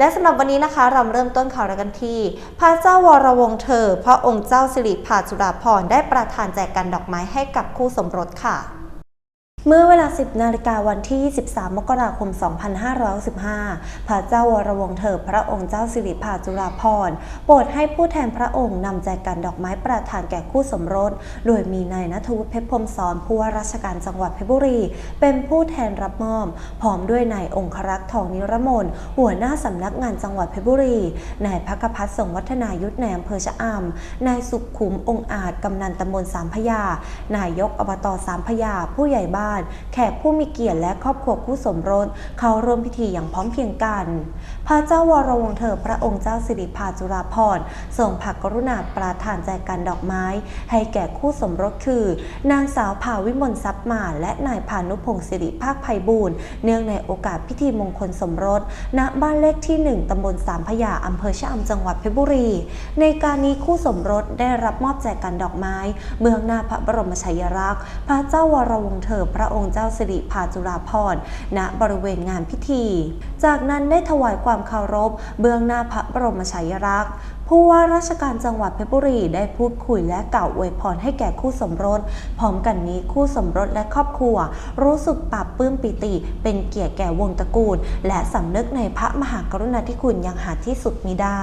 และสำหรับวันนี้นะคะเราเริ่มต้นข่าวกกันที่พระเจ้าวรวงศ์เธอ พระองค์เจ้าสิริภาจุฬาภรณ์ได้ประทานแจกกันดอกไม้ให้กับคู่สมรสค่ะ เมื่อเวลา 10 นาฬิกาวันที่ 23 มกราคม 2515 พระเจ้าวรวงเธอพระองค์เจ้าสิริภาจุฬาภรณ์โปรดให้ผู้แทนพระองค์นำแจกันดอกไม้ประทานแก่คู่สมรส โดยมีนายณัฐวุฒิเพชรพรมสอนผู้ว่าราชการจังหวัดเพชรบุรี เป็นผู้แทนรับมอบพร้อมด้วยนายองครักษ์ทองนิรมนหัวหน้าสำนักงานจังหวัดเพชรบุรี นายพักพัฒน์สงวัฒนายุทธในอำเภอชะอำนายสุขุมองอาจกำนันตำบลสามพยานายกอบตสามพยาผู้ใหญ่บ้านแขกผู้มีเกียรติและครอบครัวคู่สมรสเข้าร่วมพิธีอย่างพร้อมเพรียงกัน พระเจ้าวรวงเธอพระองค์เจ้าสิริภาจุฬาภรณ์ทรงพระกรุณาประทานแจกันดอกไม้ ให้แก่คู่สมรสคือ นางสาวภาวิมลทรัพย์มาและนายพานุพงศ์สิริภาคไพบูลย์เนื่องในโอกาสพิธีมงคลสมรส ณบ้านเลขที่ 1 ตำบลสามพยาอำเภอชะอำจังหวัดเพชรบุรี ในการนี้คู่สมรสได้รับมอบแจกันดอกไม้ เบื้องหน้าพระบรมฉายาลักษณ์พระเจ้าวรวงเธอพระระองค์เจ้าสิริภาจุฬาภรณ์ณบริเวณงานพิธี จากนั้นได้ถวายความเคารพ เบื้องหน้าพระบรมฉายาลักษณ์ผู้ว่าราชการจังหวัดเพชรบุรีได้พูดคุยและกล่าวอวยพรให้แก่คู่สมรส พร้อมกันนี้คู่สมรสและครอบครัว รู้สึกปราบปื้มปิติ เป็นเกียรติแก่วงตระกูล และสำนึกในพระมหากรุณาธิคุณอย่างหาที่สุดมิได้